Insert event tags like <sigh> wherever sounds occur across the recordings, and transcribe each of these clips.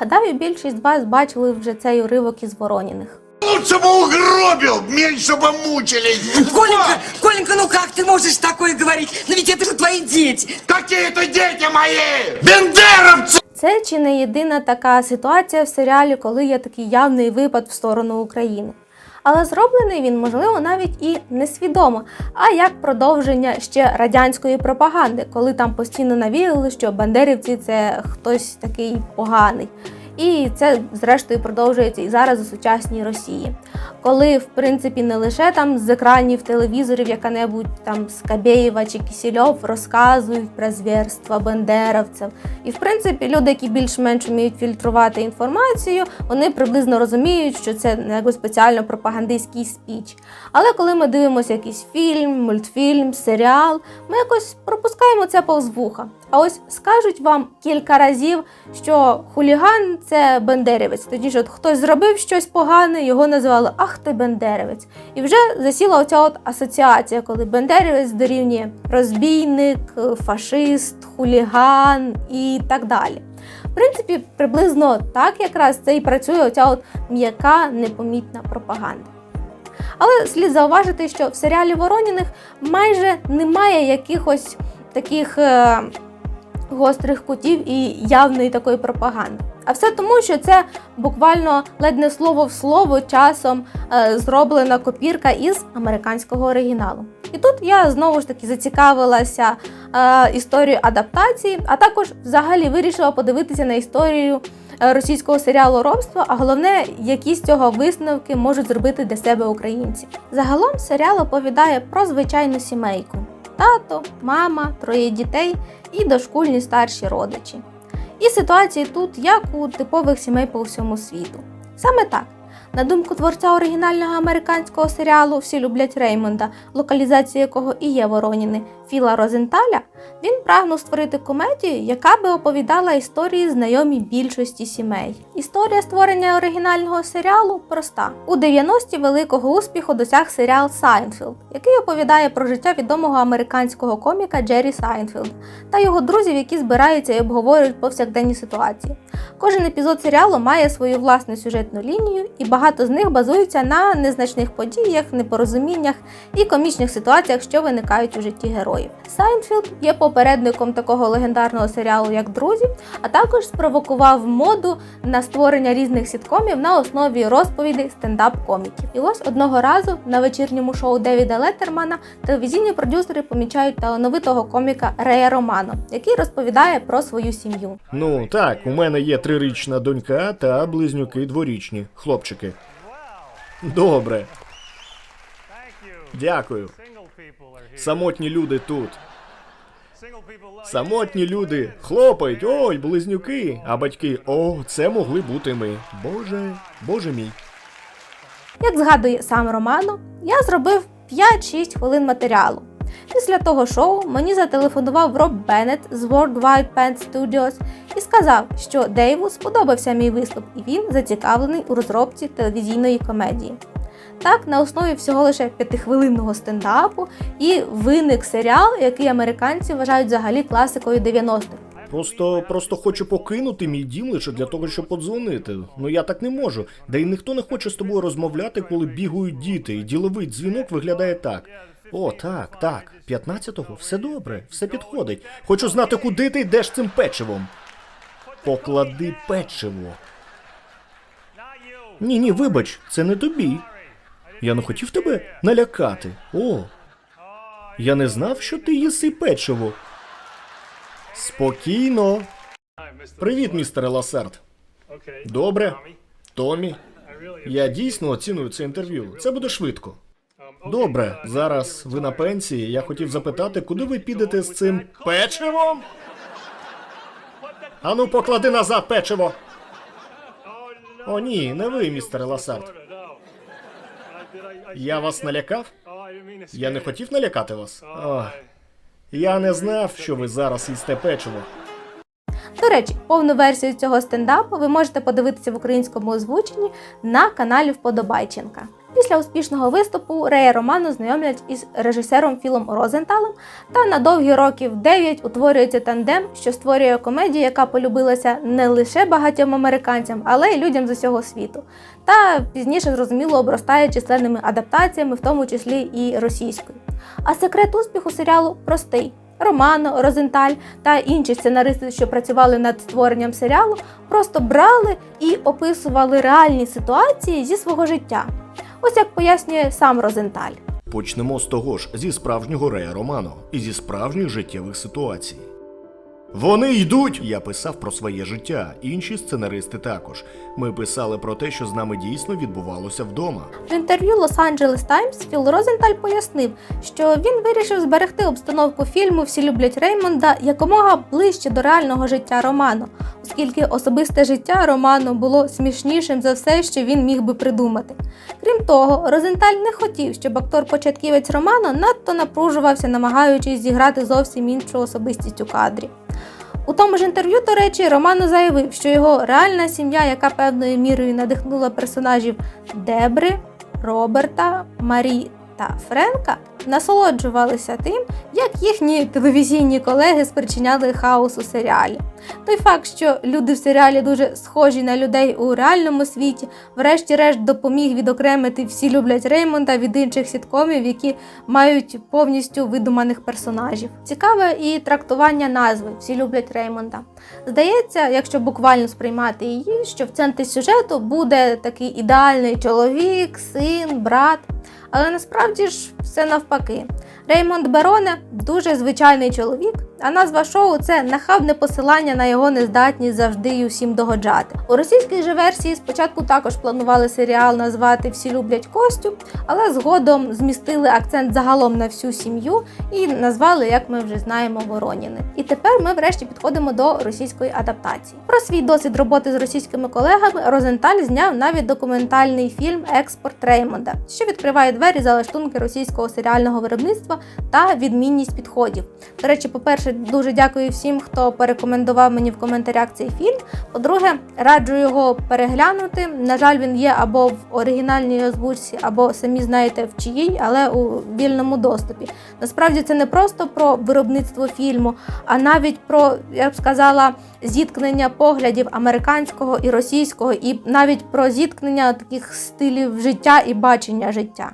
Гадаю, більшість з вас бачили вже цей уривок із Вороніних. Лучше бы угробил, меньше бы мучились. Коленька, Коленька, ну как ты можешь такое говорить? Но ведь это же твои дети. Какие это дети мои? Бендеровцы! Це чи не єдина така ситуація в серіалі, коли є такий явний випад в сторону України. Але зроблений він, можливо, навіть і несвідомо, а як продовження ще радянської пропаганди, коли там постійно навіяли, що бандерівці це хтось такий поганий. І це, зрештою, продовжується і зараз у сучасній Росії. Коли, в принципі, не лише там з екранів телевізорів яка-небудь там Скабєєва чи Кісільов розказують про звірства бандеровців. І в принципі, люди, які більш-менш вміють фільтрувати інформацію, вони приблизно розуміють, що це не якби спеціально пропагандистський спіч. Але коли ми дивимося якийсь фільм, мультфільм, серіал, ми якось пропускаємо це повз вуха. А ось скажуть вам кілька разів, що хуліган це бендерівець. Тоді ж от хтось зробив щось погане, його називали Ах ти бендерівець. І вже засіла оця от асоціація, коли бендерівець дорівнює розбійник, фашист, хуліган і так далі. В принципі, приблизно так якраз це і працює оця от м'яка непомітна пропаганда. Але слід зауважити, що в серіалі Вороніних майже немає якихось таких е, гострих кутів і явної такої пропаганди. А все тому, що це буквально ледь не слово в слово часом е, зроблена копірка із американського оригіналу. І тут я знову ж таки зацікавилася е, історією адаптації, а також взагалі вирішила подивитися на історію е, російського серіалу Робство, а головне, які з цього висновки можуть зробити для себе українці. Загалом серіал оповідає про звичайну сімейку: тато, мама, троє дітей і дошкульні старші родичі. І ситуації тут, як у типових сімей по всьому світу. Саме так. На думку творця оригінального американського серіалу Всі люблять Реймонда, локалізація якого і є Вороніни Філа Розенталя, він прагнув створити комедію, яка би оповідала історії знайомі більшості сімей. Історія створення оригінального серіалу проста. У 90-ті великого успіху досяг серіал Сайнфілд, який оповідає про життя відомого американського коміка Джері Сайнфілд та його друзів, які збираються і обговорюють повсякденні ситуації. Кожен епізод серіалу має свою власну сюжетну лінію, і багато з них базуються на незначних подіях, непорозуміннях і комічних ситуаціях, що виникають у житті героїв. Сайнфілд є попередником такого легендарного серіалу, як Друзі, а також спровокував моду на створення різних сіткомів на основі розповідей стендап-коміків. І ось одного разу на вечірньому шоу Девіда Леттермана телевізійні продюсери помічають талановитого коміка Рея Романо, який розповідає про свою сім'ю. Ну так, у мене є трирічна донька та близнюки дворічні, хлопчики. Добре, дякую. Самотні люди тут. Самотні люди хлопають, ой, близнюки, а батьки, о, це могли бути ми. Боже, боже мій. Як згадує сам Романо, я зробив 5-6 хвилин матеріалу. Після того шоу мені зателефонував Роб Беннет з Worldwide Pen Studios і сказав, що Дейву сподобався мій виступ, і він зацікавлений у розробці телевізійної комедії. Так, на основі всього лише п'ятихвилинного стендапу і виник серіал, який американці вважають взагалі класикою 90-х. Просто, просто хочу покинути мій дім лише для того, щоб подзвонити. Ну я так не можу. Да й ніхто не хоче з тобою розмовляти, коли бігають діти, і діловий дзвінок виглядає так. О, так, так. 15-го, все добре, все підходить. Хочу знати, куди ти йдеш цим печивом. Поклади печиво. Ні, ні, вибач, це не тобі. Я не хотів тебе налякати. О. Я не знав, що ти їси печиво. Спокійно. Привіт, містере Ласард. Добре. Томі. Я дійсно оціную це інтерв'ю. Це буде швидко. Добре, зараз ви на пенсії. Я хотів запитати, куди ви підете з цим печивом? Ану, поклади назад печиво. О, ні, не ви, містере Ласард. Я вас налякав? Я не хотів налякати вас. О, я не знав, що ви зараз їсте печиво. До речі, повну версію цього стендапу ви можете подивитися в українському озвученні на каналі Вподобайченка. Після успішного виступу Рея Романо знайомлять із режисером Філом Розенталем, та на довгі років 9 утворюється тандем, що створює комедію, яка полюбилася не лише багатьом американцям, але й людям з усього світу. Та пізніше зрозуміло обростає численними адаптаціями, в тому числі і російською. А секрет успіху серіалу простий. Романо, Розенталь та інші сценаристи, що працювали над створенням серіалу, просто брали і описували реальні ситуації зі свого життя. Ось як пояснює сам Розенталь. Почнемо з того ж, зі справжнього Рея Романо і зі справжніх життєвих ситуацій. Вони йдуть! Я писав про своє життя, інші сценаристи також. Ми писали про те, що з нами дійсно відбувалося вдома. В інтерв'ю Лос-Анджелес Таймс Філ Розенталь пояснив, що він вирішив зберегти обстановку фільму Всі люблять Реймонда якомога ближче до реального життя Романо, оскільки особисте життя Романо було смішнішим за все, що він міг би придумати. Крім того, Розенталь не хотів, щоб актор-початківець Романо надто напружувався, намагаючись зіграти зовсім іншу особистість у кадрі. У тому ж інтерв'ю, до речі, Романо заявив, що його реальна сім'я, яка певною мірою надихнула персонажів Дебри, Роберта, Марі та Френка, насолоджувалися тим, як їхні телевізійні колеги спричиняли хаос у серіалі. Той факт, що люди в серіалі дуже схожі на людей у реальному світі, врешті-решт допоміг відокремити всі люблять Реймонда від інших сіткомів, які мають повністю видуманих персонажів. Цікаве і трактування назви Всі люблять Реймонда. Здається, якщо буквально сприймати її, що в центрі сюжету буде такий ідеальний чоловік, син, брат. Але насправді ж все навпаки. Реймонд Бероне дуже звичайний чоловік, а назва шоу це нахабне посилання на його нездатність завжди й усім догоджати. У російській же версії спочатку також планували серіал назвати Всі люблять Костю, але згодом змістили акцент загалом на всю сім'ю і назвали, як ми вже знаємо, Вороніни. І тепер ми врешті підходимо до російської адаптації. Про свій досвід роботи з російськими колегами Розенталь зняв навіть документальний фільм Експорт Реймонда, що відкриває двері залаштунки російського серіального виробництва та відмінність підходів. До речі, по-перше, дуже дякую всім, хто порекомендував мені в коментарях цей фільм. По-друге, раджу його переглянути. На жаль, він є або в оригінальній озвучці, або самі знаєте в чиїй, але у вільному доступі. Насправді це не просто про виробництво фільму, а навіть про, я б сказала, зіткнення поглядів американського і російського, і навіть про зіткнення таких стилів життя і бачення життя.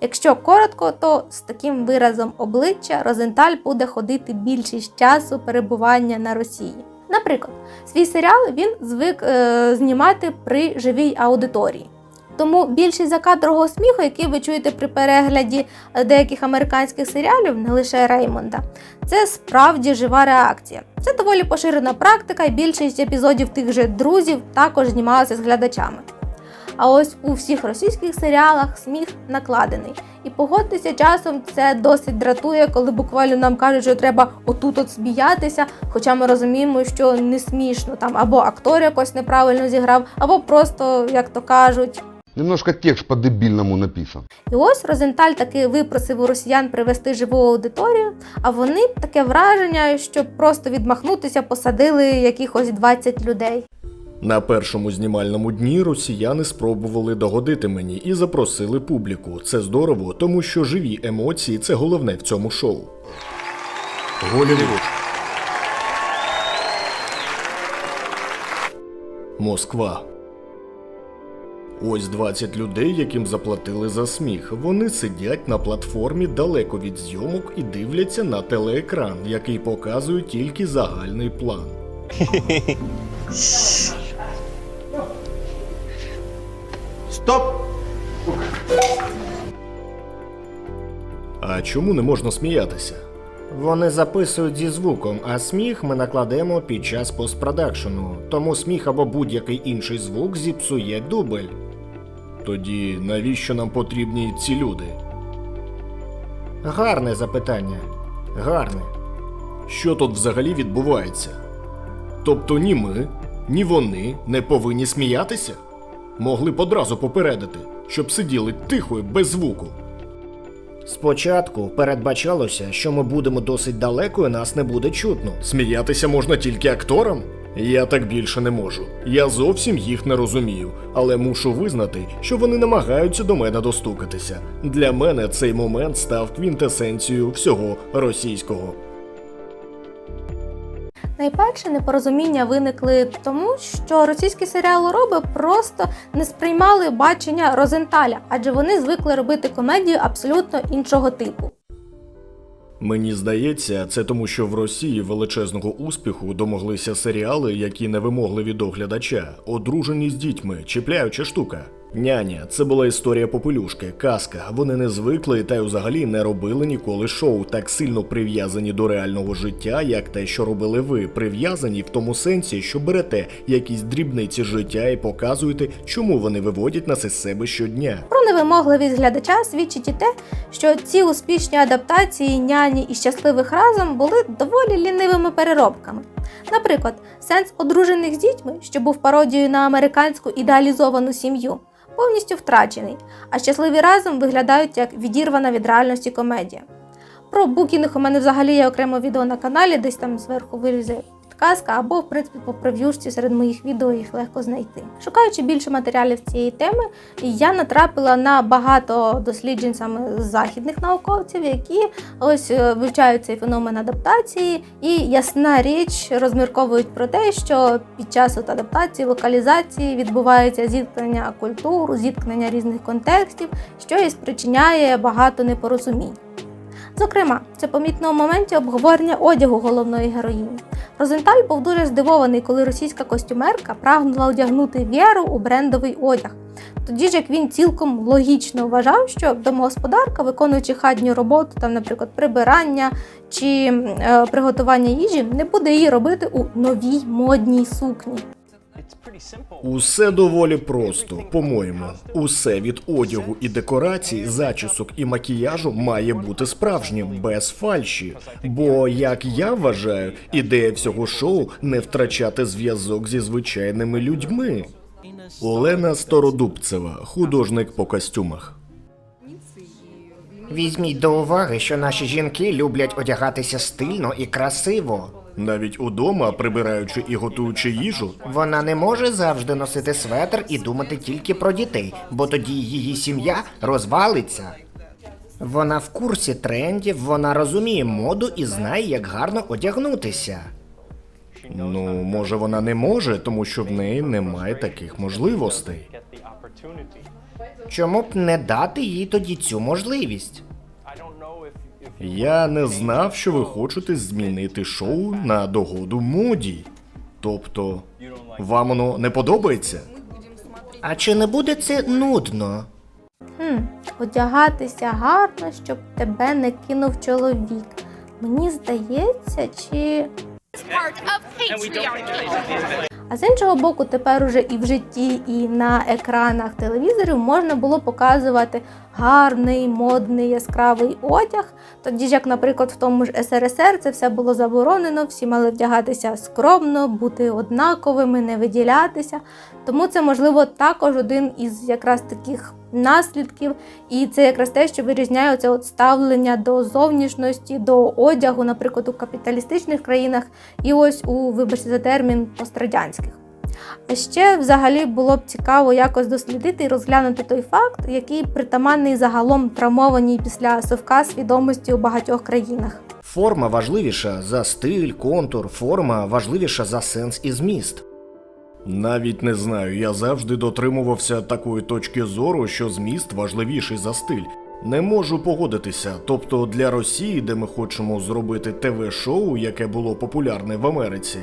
Якщо коротко, то з таким виразом обличчя Розенталь буде ходити більшість часу перебування на Росії. Наприклад, свій серіал він звик е, знімати при живій аудиторії. Тому більшість закадрового сміху, який ви чуєте при перегляді е, деяких американських серіалів, не лише Реймонда, це справді жива реакція. Це доволі поширена практика, і більшість епізодів тих же друзів також знімалися з глядачами. А ось у всіх російських серіалах сміх накладений. І погодьтеся, часом це досить дратує, коли буквально нам кажуть, що треба отут от сміятися, хоча ми розуміємо, що не смішно там або актор якось неправильно зіграв, або просто, як то кажуть, Немножко текст по-дебильному написан. І ось Розенталь таки випросив у росіян привести живу аудиторію, а вони таке враження, що просто відмахнутися посадили якихось 20 людей. На першому знімальному дні росіяни спробували догодити мені і запросили публіку. Це здорово, тому що живі емоції це головне в цьому шоу. Голівуд. Москва. Ось 20 людей, яким заплатили за сміх. Вони сидять на платформі далеко від зйомок і дивляться на телеекран, який показує тільки загальний план. <laughs> Стоп! А чому не можна сміятися? Вони записують зі звуком, а сміх ми накладемо під час постпродакшену, тому сміх або будь-який інший звук зіпсує дубль. Тоді навіщо нам потрібні ці люди? Гарне запитання. Гарне. Що тут взагалі відбувається? Тобто ні ми, ні вони не повинні сміятися? Могли б одразу попередити, щоб сиділи тихо і без звуку. Спочатку передбачалося, що ми будемо досить далеко і нас не буде чутно. Сміятися можна тільки акторам? Я так більше не можу. Я зовсім їх не розумію, але мушу визнати, що вони намагаються до мене достукатися. Для мене цей момент став квінтесенцією всього російського. Найперше непорозуміння виникли тому, що російські серіалороби просто не сприймали бачення Розенталя, адже вони звикли робити комедію абсолютно іншого типу. Мені здається, це тому, що в Росії величезного успіху домоглися серіали, які не вимогли від оглядача, одружені з дітьми, чіпляюча штука. Няня, це була історія попелюшки, казка. Вони не звикли та й взагалі не робили ніколи шоу, так сильно прив'язані до реального життя, як те, що робили ви, прив'язані в тому сенсі, що берете якісь дрібниці життя і показуєте, чому вони виводять нас із себе щодня. Про невимогливість глядача свідчить і те, що ці успішні адаптації няні і щасливих разом були доволі лінивими переробками. Наприклад, сенс одружених з дітьми, що був пародією на американську ідеалізовану сім'ю, повністю втрачений, а щасливі разом виглядають як відірвана від реальності комедія. Про букінг у мене взагалі є окреме відео на каналі, десь там зверху вилізе підказка, або, в принципі, по прев'юшці серед моїх відео їх легко знайти. Шукаючи більше матеріалів цієї теми, я натрапила на багато досліджень саме західних науковців, які ось е, вивчають цей феномен адаптації, і ясна річ розмірковують про те, що під час от адаптації, локалізації відбувається зіткнення культур, зіткнення різних контекстів, що і спричиняє багато непорозумінь. Зокрема, це помітно у моменті обговорення одягу головної героїні. Розенталь був дуже здивований, коли російська костюмерка прагнула одягнути Вєру у брендовий одяг. Тоді ж як він цілком логічно вважав, що домогосподарка, виконуючи хатню роботу, там, наприклад, прибирання чи е, приготування їжі, не буде її робити у новій модній сукні. Усе доволі просто, по-моєму. Усе від одягу і декорацій, зачісок і макіяжу має бути справжнім, без фальші. Бо, як я вважаю, ідея всього шоу не втрачати зв'язок зі звичайними людьми. Олена Стародубцева, художник по костюмах. Візьміть до уваги, що наші жінки люблять одягатися стильно і красиво. Навіть удома, прибираючи і готуючи їжу, Вона не може завжди носити светр і думати тільки про дітей, бо тоді її сім'я розвалиться. Вона в курсі трендів, вона розуміє моду і знає, як гарно одягнутися. ну може вона не може, тому що в неї немає таких можливостей. Чому б не дати їй тоді цю можливість? Я не знав, що ви хочете змінити шоу на догоду моді. Тобто, вам воно не подобається? А чи не буде це нудно? Хм, одягатися гарно, щоб тебе не кинув чоловік. Мені здається, чи. А з іншого боку, тепер уже і в житті, і на екранах телевізорів можна було показувати гарний, модний, яскравий одяг. Тоді ж, як, наприклад, в тому ж СРСР це все було заборонено, всі мали вдягатися скромно, бути однаковими, не виділятися. Тому це, можливо, також один із якраз таких наслідків, і це якраз те, що вирізняє це от ставлення до зовнішності, до одягу, наприклад, у капіталістичних країнах, і ось у, вибачте за термін, пострадянських. А ще взагалі було б цікаво якось дослідити і розглянути той факт, який притаманний загалом травмованій після совка свідомості у багатьох країнах. Форма важливіша за стиль, контур, форма важливіша за сенс і зміст. Навіть не знаю, я завжди дотримувався такої точки зору, що зміст важливіший за стиль. Не можу погодитися. Тобто для Росії, де ми хочемо зробити ТВ-шоу, яке було популярне в Америці,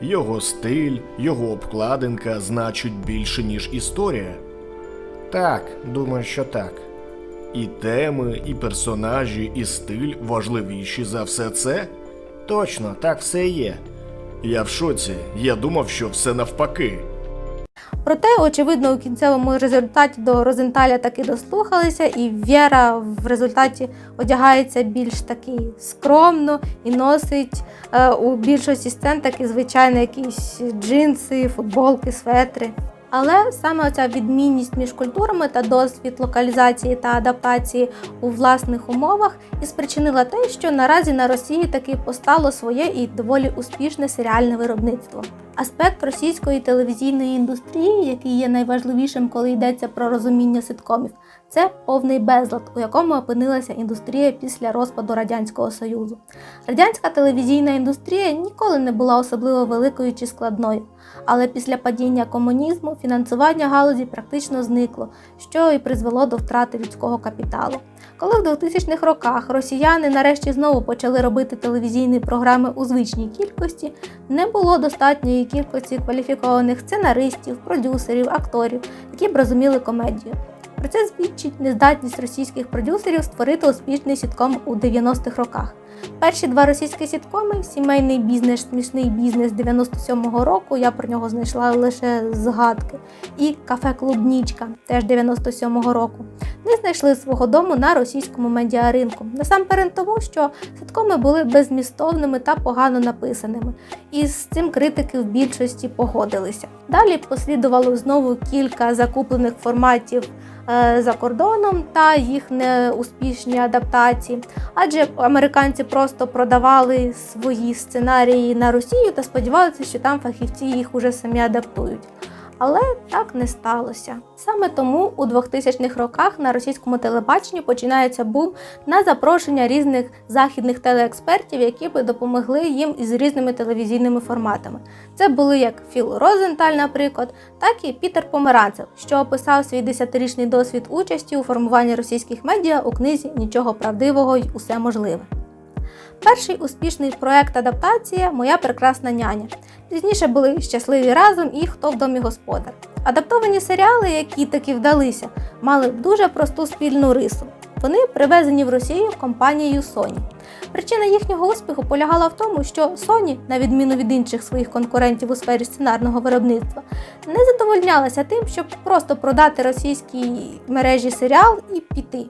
його стиль, його обкладинка значить більше, ніж історія. Так, думаю, що так. І теми, і персонажі, і стиль важливіші за все це? Точно, так все і є. Я в шоці. Я думав, що все навпаки. Проте, очевидно, у кінцевому результаті до Розенталя таки дослухалися, і Вєра в результаті одягається більш таки скромно і носить е, у більшості сцен такі звичайно якісь джинси, футболки, светри. Але саме оця відмінність між культурами та досвід локалізації та адаптації у власних умовах і спричинила те, що наразі на Росії таки постало своє і доволі успішне серіальне виробництво. Аспект російської телевізійної індустрії, який є найважливішим, коли йдеться про розуміння ситкомів, це повний безлад, у якому опинилася індустрія після розпаду Радянського Союзу. Радянська телевізійна індустрія ніколи не була особливо великою чи складною, але після падіння комунізму фінансування галузі практично зникло, що і призвело до втрати людського капіталу. Коли в 2000-х роках росіяни нарешті знову почали робити телевізійні програми у звичній кількості, не було достатньої кількості кваліфікованих сценаристів, продюсерів, акторів, які б розуміли комедію. Про це свідчить нездатність російських продюсерів створити успішний сітком у 90-х роках. Перші два російські сіткоми Сімейний бізнес, смішний бізнес 97-го року. Я про нього знайшла лише згадки. І кафе Клубнічка теж 97-го року. Не знайшли свого дому на російському медіаринку. Насамперед тому, що сіткоми були безмістовними та погано написаними. І з цим критики в більшості погодилися. Далі послідувало знову кілька закуплених форматів е, за кордоном та їх неуспішні адаптації. Адже американці просто продавали свої сценарії на Росію та сподівалися, що там фахівці їх уже самі адаптують. Але так не сталося. Саме тому у 2000-х роках на російському телебаченні починається бум на запрошення різних західних телеекспертів, які би допомогли їм із різними телевізійними форматами. Це були як Філ Розенталь, наприклад, так і Пітер Померанцев, що описав свій десятирічний досвід участі у формуванні російських медіа у книзі Нічого правдивого й усе можливе. Перший успішний проект адаптація Моя прекрасна няня. Пізніше були щасливі разом і хто в домі господар. Адаптовані серіали, які таки вдалися, мали дуже просту спільну рису. Вони привезені в Росію компанією Sony. Причина їхнього успіху полягала в тому, що Sony, на відміну від інших своїх конкурентів у сфері сценарного виробництва, не задовольнялася тим, щоб просто продати російській мережі серіал і піти.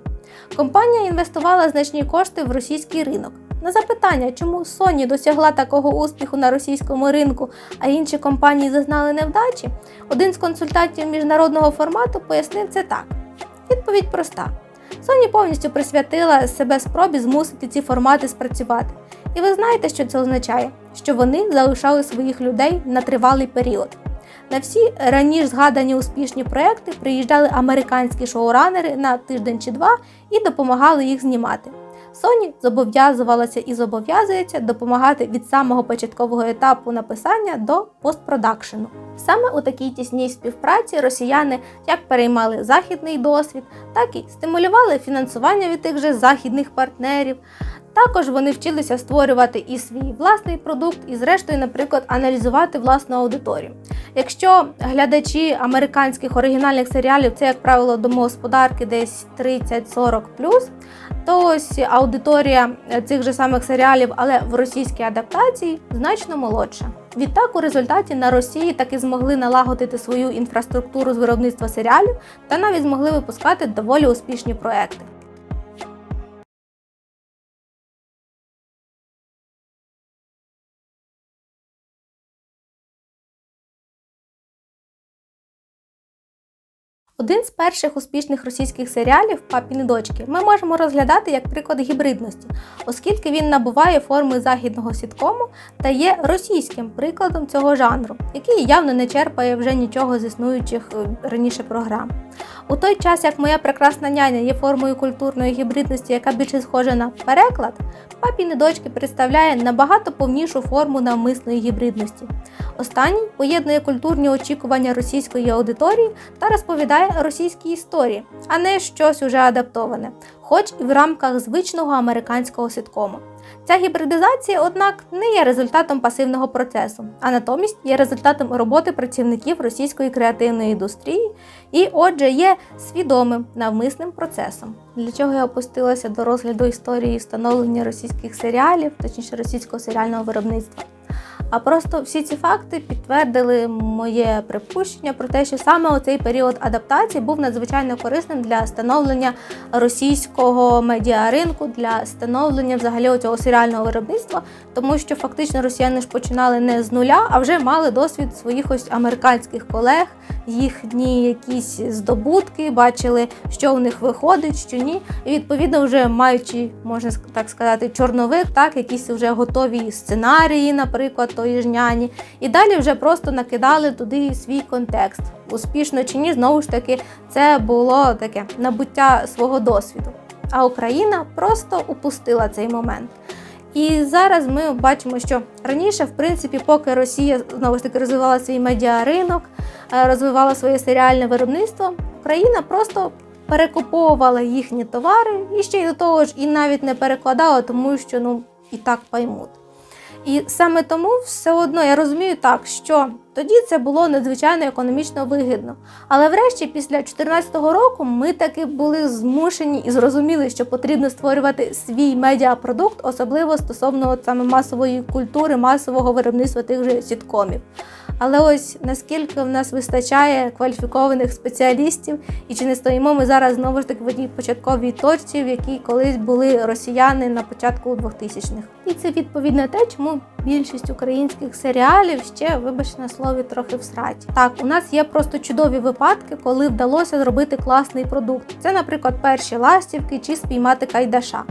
Компанія інвестувала значні кошти в російський ринок. На запитання, чому Sony досягла такого успіху на російському ринку, а інші компанії зазнали невдачі, один з консультантів міжнародного формату пояснив це так. Відповідь проста: Sony повністю присвятила себе спробі змусити ці формати спрацювати. І ви знаєте, що це означає? Що вони залишали своїх людей на тривалий період. На всі раніше згадані успішні проекти приїжджали американські шоуранери на тиждень чи два і допомагали їх знімати. Sony зобов'язувалася і зобов'язується допомагати від самого початкового етапу написання до постпродакшену. Саме у такій тісній співпраці росіяни як переймали західний досвід, так і стимулювали фінансування від тих же західних партнерів. Також вони вчилися створювати і свій власний продукт, і, зрештою, наприклад, аналізувати власну аудиторію. Якщо глядачі американських оригінальних серіалів це, як правило, домогосподарки десь 30-40 то ось аудиторія цих же самих серіалів, але в російській адаптації значно молодша. Відтак, у результаті на Росії таки змогли налагодити свою інфраструктуру з виробництва серіалів та навіть змогли випускати доволі успішні проекти. Один з перших успішних російських серіалів Папіни дочки ми можемо розглядати як приклад гібридності, оскільки він набуває форми західного сіткому та є російським прикладом цього жанру, який явно не черпає вже нічого з існуючих е, раніше програм. У той час, як моя прекрасна няня є формою культурної гібридності, яка більше схожа на переклад, папіни дочки представляє набагато повнішу форму навмисної гібридності. Останній поєднує культурні очікування російської аудиторії та розповідає російські історії, а не щось уже адаптоване, хоч і в рамках звичного американського ситкому. Ця гібридизація, однак, не є результатом пасивного процесу, а натомість є результатом роботи працівників російської креативної індустрії і, отже, є свідомим навмисним процесом. Для чого я опустилася до розгляду історії встановлення російських серіалів, точніше російського серіального виробництва. А просто всі ці факти підтвердили моє припущення про те, що саме оцей період адаптації був надзвичайно корисним для становлення російського медіаринку, для становлення взагалі цього серіального виробництва, тому що фактично росіяни ж починали не з нуля, а вже мали досвід своїх ось американських колег, їхні якісь здобутки, бачили, що у них виходить, що ні. І відповідно, вже маючи, можна так сказати, чорновик, так, якісь вже готові сценарії, наприклад тої ж няні, і далі вже просто накидали туди свій контекст. Успішно чи ні, знову ж таки, це було таке набуття свого досвіду. А Україна просто упустила цей момент. І зараз ми бачимо, що раніше, в принципі, поки Росія знову ж таки розвивала свій медіаринок, е, розвивала своє серіальне виробництво, Україна просто перекуповувала їхні товари і ще й до того ж і навіть не перекладала, тому що ну і так поймуть. І саме тому все одно я розумію так, що тоді це було надзвичайно економічно вигідно. Але врешті, після 2014 року, ми таки були змушені і зрозуміли, що потрібно створювати свій медіапродукт, особливо стосовно саме масової культури, масового виробництва тих же сіткомів. Але ось наскільки в нас вистачає кваліфікованих спеціалістів, і чи не стоїмо ми зараз знову ж таки в одній початковій точці, в якій колись були росіяни на початку 2000-х. І це відповідь на те, чому більшість українських серіалів ще, вибачте на слові, трохи в сраті. Так, у нас є просто чудові випадки, коли вдалося зробити класний продукт. Це, наприклад, перші ластівки чи спіймати кайдаша.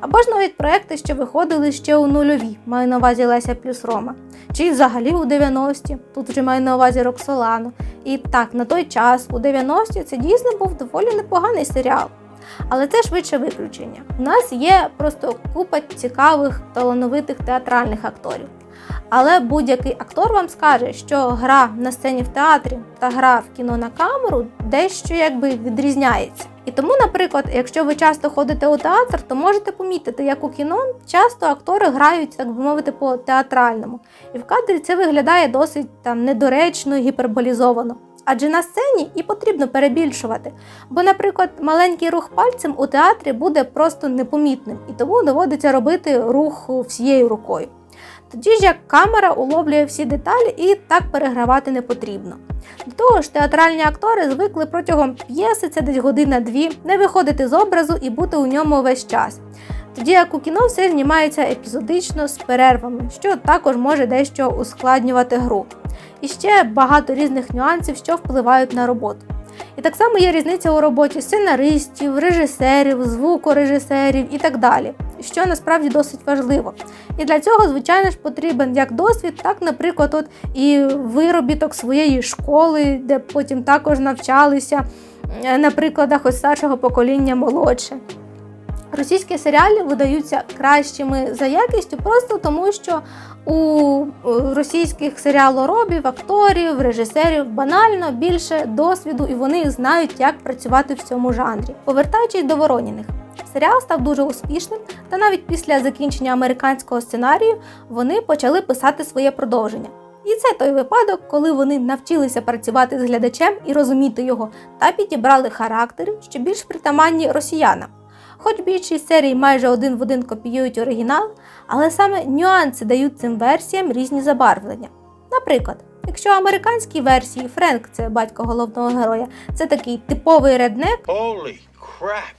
Або ж навіть проекти, що виходили ще у нульові, маю на увазі Леся плюс Рома, чи взагалі у 90-ті, тут вже маю на увазі Роксолану. І так, на той час, у 90-ті, це дійсно був доволі непоганий серіал. Але це швидше виключення. У нас є просто купа цікавих талановитих театральних акторів. Але будь-який актор вам скаже, що гра на сцені в театрі та гра в кіно на камеру дещо якби відрізняється. І тому, наприклад, якщо ви часто ходите у театр, то можете помітити, як у кіно часто актори грають, так би мовити, по театральному. І в кадрі це виглядає досить там недоречно, гіперболізовано. Адже на сцені і потрібно перебільшувати. Бо, наприклад, маленький рух пальцем у театрі буде просто непомітним, і тому доводиться робити рух всією рукою. Тоді ж як камера уловлює всі деталі і так перегравати не потрібно. До того ж, театральні актори звикли протягом п'єси, це десь година-дві, не виходити з образу і бути у ньому весь час. Тоді як у кіно все знімається епізодично з перервами, що також може дещо ускладнювати гру. І ще багато різних нюансів, що впливають на роботу. І так само є різниця у роботі сценаристів, режисерів, звукорежисерів і так далі, що насправді досить важливо. І для цього, звичайно ж, потрібен як досвід, так, наприклад, от і виробіток своєї школи, де потім також навчалися на прикладах ось старшого покоління молодше. Російські серіали видаються кращими за якістю просто тому, що у російських серіалоробів, акторів, режисерів банально більше досвіду, і вони знають, як працювати в цьому жанрі. Повертаючись до Вороніних. Серіал став дуже успішним, та навіть після закінчення американського сценарію вони почали писати своє продовження. І це той випадок, коли вони навчилися працювати з глядачем і розуміти його, та підібрали характери, що більш притаманні росіянам. Хоч більшість серій майже один в один копіюють оригінал, але саме нюанси дають цим версіям різні забарвлення. Наприклад, якщо в американській версії Френк, це батько головного героя, це такий типовий реднек, Holy crap.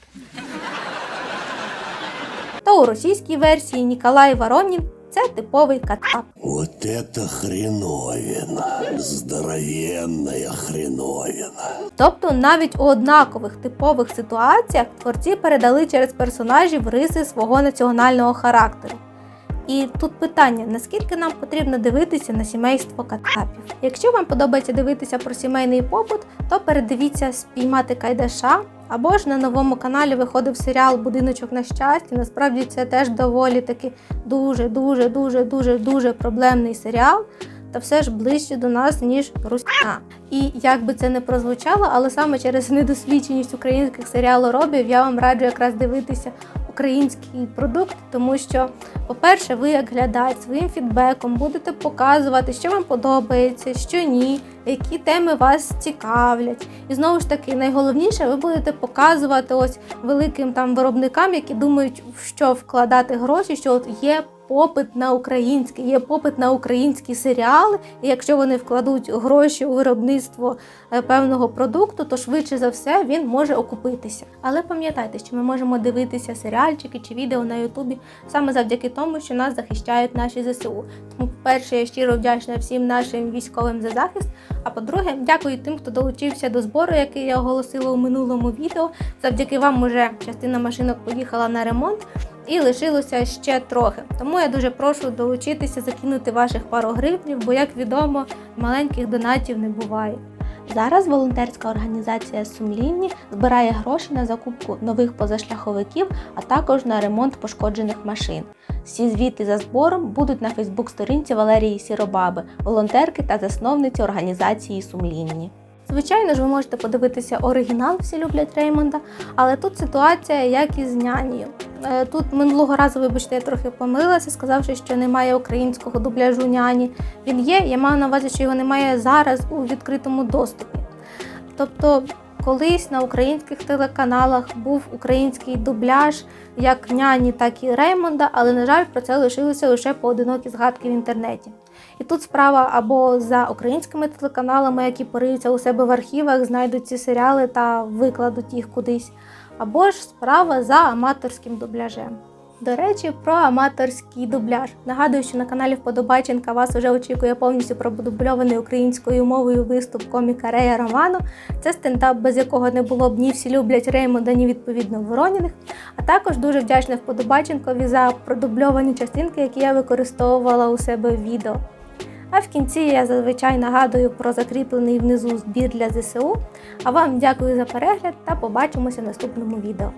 то у російській версії Ніколай Воронін це типовий катап. Вот это хреновина. Здоровенная хреновина. Тобто навіть у однакових типових ситуаціях творці передали через персонажів риси свого національного характеру. І тут питання: наскільки нам потрібно дивитися на сімейство кацапів? Якщо вам подобається дивитися про сімейний побут, то передивіться спіймати кайдаша. Або ж на новому каналі виходив серіал Будиночок на щастя. Насправді це теж доволі таки дуже, дуже, дуже, дуже, дуже проблемний серіал. Та все ж ближче до нас, ніж Русня. І як би це не прозвучало, але саме через недосвідченість українських серіалоробів я вам раджу якраз дивитися український продукт, тому що, по-перше, ви як глядач своїм фідбеком будете показувати, що вам подобається, що ні, які теми вас цікавлять. І знову ж таки, найголовніше, ви будете показувати ось великим там виробникам, які думають, в що вкладати гроші, що от є попит на українське, є попит на українські серіали. І якщо вони вкладуть гроші у виробництво е, певного продукту, то швидше за все він може окупитися. Але пам'ятайте, що ми можемо дивитися серіальчики чи відео на Ютубі саме завдяки тому, що нас захищають наші ЗСУ. Тому, по-перше, я щиро вдячна всім нашим військовим за захист. А по-друге, дякую тим, хто долучився до збору, який я оголосила у минулому відео. Завдяки вам уже частина машинок поїхала на ремонт. І лишилося ще трохи. Тому я дуже прошу долучитися, закинути ваших пару гривнів, бо, як відомо, маленьких донатів не буває. Зараз волонтерська організація Сумлінні збирає гроші на закупку нових позашляховиків, а також на ремонт пошкоджених машин. Всі звіти за збором будуть на Фейсбук-сторінці Валерії Сіробаби, волонтерки та засновниці організації Сумлінні. Звичайно ж, ви можете подивитися оригінал, всі люблять Реймонда, але тут ситуація як із нянею. Е, Тут минулого разу, вибачте, я трохи помилилася, сказавши, що немає українського дубляжу няні. Він є, я маю на увазі, що його немає зараз у відкритому доступі. Тобто, колись на українських телеканалах був український дубляж як няні, так і Реймонда, але, на жаль, про це лишилися лише поодинокі згадки в інтернеті. І тут справа або за українськими телеканалами, які пориються у себе в архівах, знайдуть ці серіали та викладуть їх кудись, або ж справа за аматорським дубляжем. До речі, про аматорський дубляж. Нагадую, що на каналі Вподобайченка вас вже очікує повністю продубльований українською мовою виступ коміка Рея Роману. Це стендап, без якого не було б ні всі люблять Реймонда, ні відповідно Вороніних. А також дуже вдячна Вподобайченкові за продубльовані частинки, які я використовувала у себе в відео. А в кінці я зазвичай нагадую про закріплений внизу збір для ЗСУ. А вам дякую за перегляд та побачимося в наступному відео.